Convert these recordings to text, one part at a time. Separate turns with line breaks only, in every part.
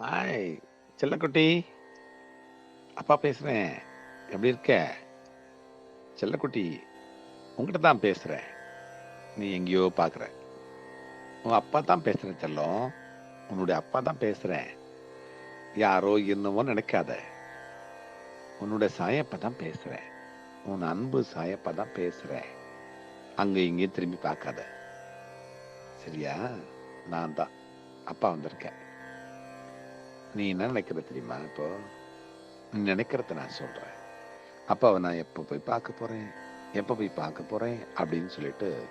Hi செல்லக்குட்டி. அப்பா பேசுகிறேன் எப்படி இருக்க? செல்லக்குட்டி உங்ககிட்ட தான் பேசுறேன். நீ எங்கேயோ பார்க்குற உன் அப்பா தான் பேசுகிறேன் செல்லம். உன்னுடைய அப்பா தான் பேசுகிறேன் யாரோ என்னவோ நினைக்காத. உன்னுடைய சாயப்பா தான் பேசுகிறேன் உன் அன்பு சாயப்பா தான் பேசுகிறேன் அங்கே இங்கேயும் திரும்பி பார்க்காத. சரியா? நான் தான். அப்பா வந்திருக்கேன். நீ என்ன நினைக்கிற தெரியுமா இப்போ? நீ நினைக்கிறத நான் சொல்கிறேன் அப்பாவை நான் எப்போ போய் பார்க்க போகிறேன் எப்போ போய் பார்க்க போகிறேன் அப்படின்னு சொல்லிட்டு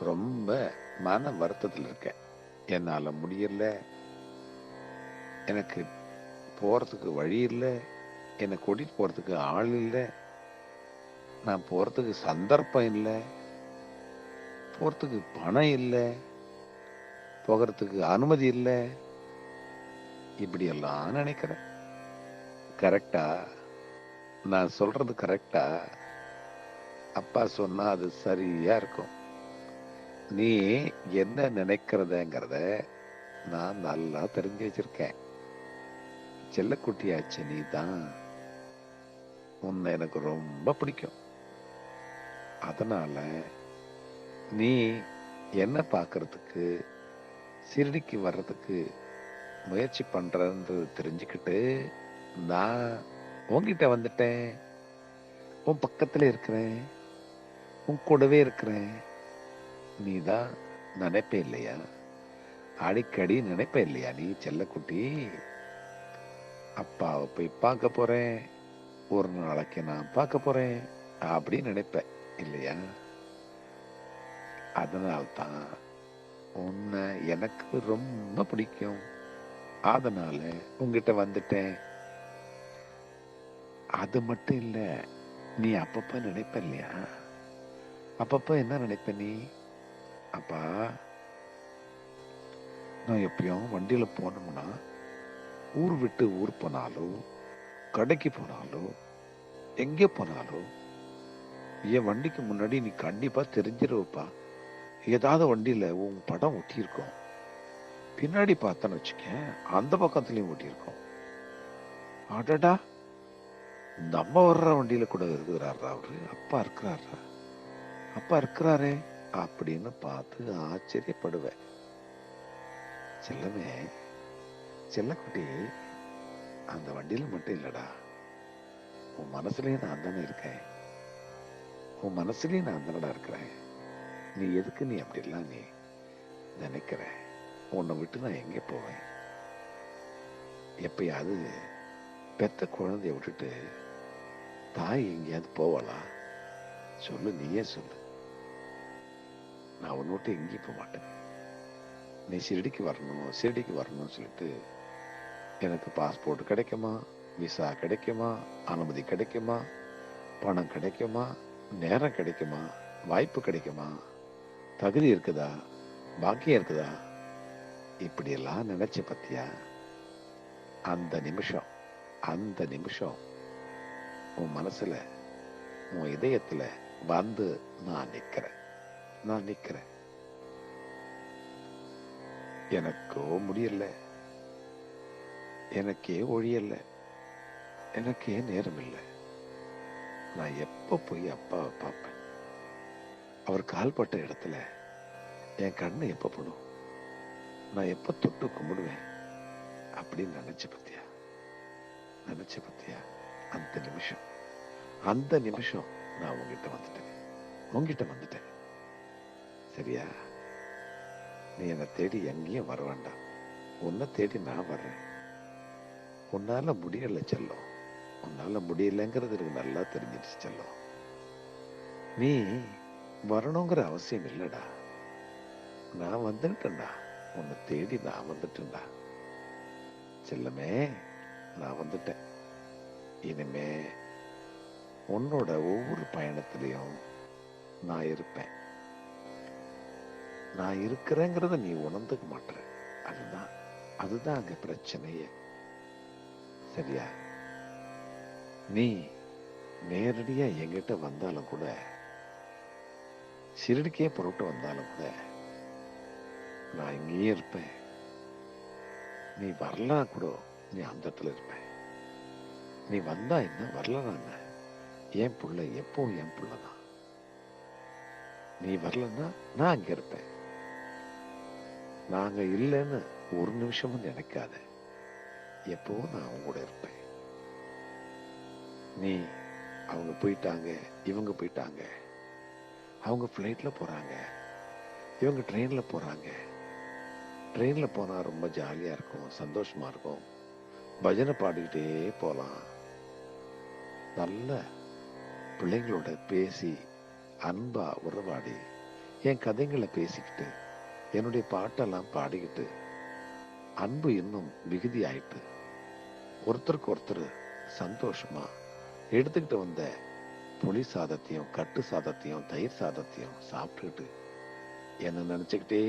ரொம்ப மன வருத்தத்தில் இருக்கேன். என்னால் முடியல. எனக்கு போகிறதுக்கு வழி இல்லை. என்னை கூட்டிகிட்டு போகிறதுக்கு ஆள் இல்லை. நான் போகிறதுக்கு சந்தர்ப்பம் இல்லை. போகிறதுக்கு பணம் இல்லை. போகிறதுக்கு அனுமதி இல்லை. இப்படியெல்லாம் நினைக்கிறேன். கரெக்டா? நான் சொல்றது கரெக்டா? அப்பா சொன்னா அது சரியா இருக்கும். நீ என்ன நினைக்கிறதங்கிறத நான் நல்லா தெரிஞ்சு வச்சிருக்கேன். செல்லக்குட்டியாச்சு நீ தான் உன்னை எனக்கு ரொம்ப பிடிக்கும். அதனால நீ என்ன பார்க்கறதுக்கு சிறுடிக்கு வர்றதுக்கு முயற்சி பண்றன்றது தெரிஞ்சுக்கிட்டு நான் உன்கிட்ட வந்துட்டேன். உன் பக்கத்துல இருக்கிறேன். உன் கூடவே இருக்கிறேன். நீ தான் நினைப்ப இல்லையா? அடிக்கடி நினைப்ப இல்லையா? நீ செல்லக்குட்டி அப்பாவை போய் பார்க்க போறேன். ஒரு நாளைக்கு நான் பார்க்க போறேன். அப்படின்னு நினைப்பேன் இல்லையா? அதனால்தான் உன்னை எனக்கு ரொம்ப பிடிக்கும். அதனால உங்ககிட்ட வந்துட்டேன். அது மட்டும் இல்ல நீ அப்பப்ப நினைப்ப இல்லையா? அப்பப்ப என்ன நினைப்ப நீ? அப்பா நான் எப்பயும் வண்டியில போனோம்னா ஊர் விட்டு ஊர் போனாலோ கடைக்கு போனாலோ எங்கே போனாலோ என் வண்டிக்கு முன்னாடி நீ கண்டிப்பா தெரிஞ்சிருவப்பா. ஏதாவது வண்டியில உன் படம் ஒட்டியிருக்கோம். பின்னாடி பார்த்தேன்னு வச்சுக்கேன் அந்த பக்கத்துலயும் ஓட்டியிருக்கோம். அடடா! நம்ம வர்ற வண்டியில கூட இருக்கிறாரா அவரு? அப்பா இருக்கிறாரா அப்பா இருக்கிறாரே அப்படின்னு பார்த்து ஆச்சரியப்படுவேன். செல்லமே செல்லக்குட்டி அந்த வண்டியில மட்டும் இல்லடா. உன் மனசுலயும் நான் தானே இருக்கேன். உன் மனசுலயும் நான் தானடா இருக்கிறேன். நீ எதுக்கு நீ அப்படிலாம் நீ நினைக்கிறேன் உன்னை விட்டு நான் எங்கே போவேன்? எப்பயாவது பெத்த குழந்தைய விட்டுட்டு தாய் எங்கேயாவது போவாளா? சொல்லு நீயே சொல்லு. நான் உன்னை விட்டு எங்கேயும் போக மாட்டேன். நீ ஷிரடிக்கு வரணும் ஷிரடிக்கு வரணும்னு சொல்லிட்டு எனக்கு பாஸ்போர்ட் கிடைக்குமா? விசா கிடைக்குமா? அனுமதி கிடைக்குமா? பணம் கிடைக்குமா? நேரம் கிடைக்குமா? வாய்ப்பு கிடைக்குமா? தகுதி இருக்குதா? பாக்கியம் இருக்குதா? இப்படியெல்லாம் நினைச்ச பத்தியா அந்த நிமிஷம் அந்த நிமிஷம் உன் மனசுல உன் இதயத்துல வந்து நான் நிக்கிறேன். நான் நிக்கிறேன். எனக்கோ முடியல. எனக்கே ஒழியல. எனக்கே நேரம் இல்லை நான் எப்ப போய் அப்பாவை பார்ப்பேன்? அவர் கால்பட்ட இடத்துல என் கண்ணு எப்போ படும்? நான் எப்போ தொட்டு கும்பிடுவேன் அப்படின்னு நினைச்ச பத்தியா நினைச்ச பத்தியா அந்த நிமிஷம். அந்த நிமிஷம் நான் உங்ககிட்ட வந்துட்டேன். உங்ககிட்ட வந்துட்டேன். சரியா? நீ என்னை தேடி எங்கேயும் வர வேண்டாம். உன்னை தேடி நான் வர்றேன். உன்னால முடியலை செல்லம். உன்னால முடியலைங்கிறது எனக்கு நல்லா தெரிஞ்சிருச்சு செல்லம். நீ வரணுங்கிற அவசியம் இல்லடா. நான் வந்துட்டேன்டா. உன்னை தேடி நான் வந்துட்டேன்டா. செல்லமே நான் வந்துட்டேன். இனிமே உன்னோட ஒவ்வொரு பயணத்திலையும் நான் இருப்பேன். நான் இருக்கிறேங்கிறத நீ உணர்ந்துக்க மாட்டேற. அதுதான் அதுதான் அங்க பிரச்சனையே. சரியா? நீ நேரடியா என்கிட்ட வந்தாலும் கூட சிறுடிக்கே புறப்பட்டு வந்தாலும் கூட நான் இங்கேயே இருப்பேன். நீ வரலனா கூட நீ அந்த இடத்துல இருப்ப நீ வந்தா என்ன? வரலனா என்ன? என் புள்ள எப்பவும் என் புள்ளதான் நீ வரலன்னா நான் அங்க இருப்பேன். நாங்க இல்லைன்னு ஒரு நிமிஷமும் நினைக்காத. எப்பவும் நான் அவங்க கூட இருப்பேன். நீ அவங்க போயிட்டாங்க இவங்க போயிட்டாங்க. அவங்க ஃப்ளைட்டில் போறாங்க. இவங்க ட்ரெயின்ல போறாங்க. ட்ரெயினில் போனால் ரொம்ப ஜாலியாக இருக்கும் சந்தோஷமா இருக்கும். பஜனை பாடிக்கிட்டே போகலாம் நல்ல பிள்ளைங்களோட பேசி அன்பா உறவாடி என் கதைங்களை பேசிக்கிட்டு என்னுடைய பாட்டெல்லாம் பாடிக்கிட்டு அன்பு இன்னும் மிகுதி ஆயிட்டு ஒருத்தருக்கு ஒருத்தர் சந்தோஷமா எடுத்துக்கிட்டு வந்த புளி சாதத்தையும் கட்டு சாதத்தையும் தயிர் சாதத்தையும் சாப்பிட்டுக்கிட்டு என்ன நினச்சிக்கிட்டே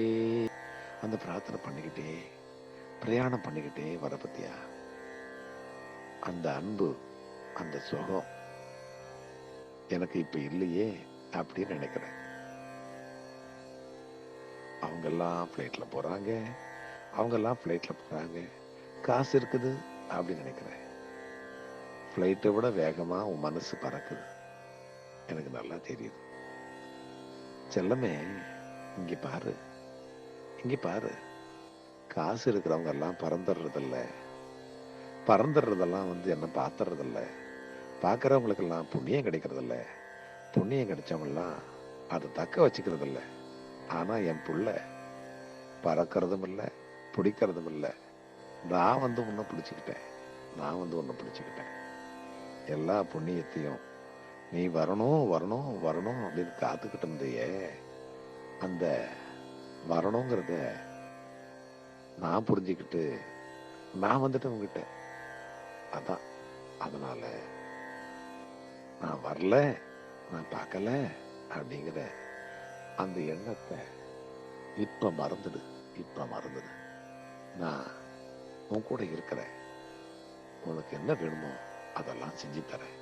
அந்த பிரார்த்தனை பண்ணிக்கிட்டே பிரயாணம் பண்ணிக்கிட்டே வர பத்தியா? அந்த அன்பு அந்த சுகம் எனக்கு இப்ப இல்லையே அப்படின்னு நினைக்கிறேன். அவங்க எல்லாம் ஃப்ளைட்ல போறாங்க. அவங்க எல்லாம் ஃப்ளைட்ல போறாங்க. காசு இருக்குது அப்படின்னு நினைக்கிறேன். ஃப்ளைட்டை விட வேகமா உன் மனசு பறக்குது. எனக்கு நல்லா தெரியுது. செல்லமே இங்க பாரு. இங்கே பாரு. காசு இருக்கிறவங்க எல்லாம் பறந்துடுறதில்ல. பறந்துடுறதெல்லாம் வந்து என்ன பார்த்துறதில்ல பார்க்குறவங்களுக்கெல்லாம் புண்ணியம் கிடைக்கிறதில்ல. புண்ணியம் கிடைச்சவங்கெல்லாம் அதை தக்க வச்சுக்கிறதில்ல. ஆனால் என் புள்ள பறக்கிறதும் இல்லை பிடிக்கிறதும் இல்லை. நான் வந்து உன்னை பிடிச்சிக்கிட்டேன். நான் வந்து உன்னை பிடிச்சிக்கிட்டேன். எல்லா புண்ணியத்தையும் நீ வரணும் வரணும் வரணும் அப்படின்னு காத்துக்கிட்டு இருந்தையே. அந்த வரணுங்கிறத நான் புரிஞ்சுக்கிட்டு நான் வந்துட்டேன் உங்ககிட்ட அதான். அதனால நான் வரல நான் பார்க்கல அப்படிங்கிற அந்த எண்ணத்தை இப்ப மறந்துடு இப்ப மறந்துடு. நான் உன் கூட இருக்கிறேன். உனக்கு என்ன வேணுமோ அதெல்லாம் செஞ்சு தரேன்.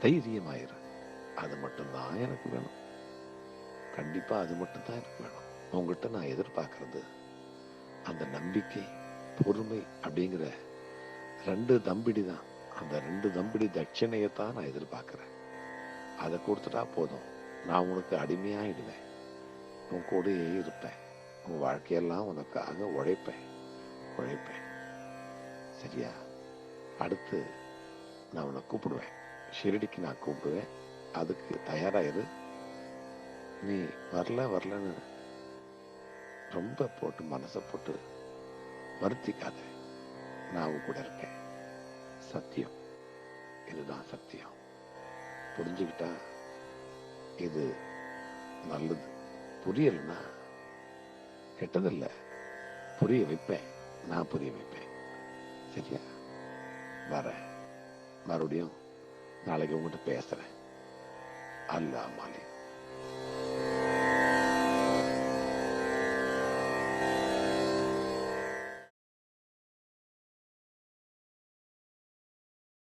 தைரியமாயிரு. அது மட்டும்தான் எனக்கு வேணும். கண்டிப்பாக அது மட்டும்தான் எனக்கு வேணும். உங்கள்கிட்ட நான் எதிர்பார்க்கறது அந்த நம்பிக்கை பொறுமை அப்படிங்கிற ரெண்டு தம்பிடி தான். அந்த ரெண்டு தம்பிடி தட்சணையை தான் நான் எதிர்பார்க்குறேன். அதை கொடுத்துட்டா போதும். நான் உனக்கு அடிமையாகிடுவேன் உன் கூடயே இருப்பேன். உன் வாழ்க்கையெல்லாம் உனக்காக உழைப்பேன். உழைப்பேன். சரியா? அடுத்து நான் உன்னை கூப்பிடுவேன். ஷிரடிக்கு நான் கூப்பிடுவேன். அதுக்கு தயாராயிரு. நீ வரல வரலன்னு ரொம்ப போட்டு மனசை போட்டு வருத்திக்காத. நான் கூட இருக்கேன். சத்தியம். இதுதான் சத்தியம். புரிஞ்சுக்கிட்டா இது நல்லது. புரியலைன்னா கெட்டதில்லை. புரிய வைப்பேன். நான் புரிய வைப்பேன். சரியா? வரேன். மறுபடியும் நாளைக்கு உங்ககிட்ட பேசுறேன். அல்லா மாலிக்.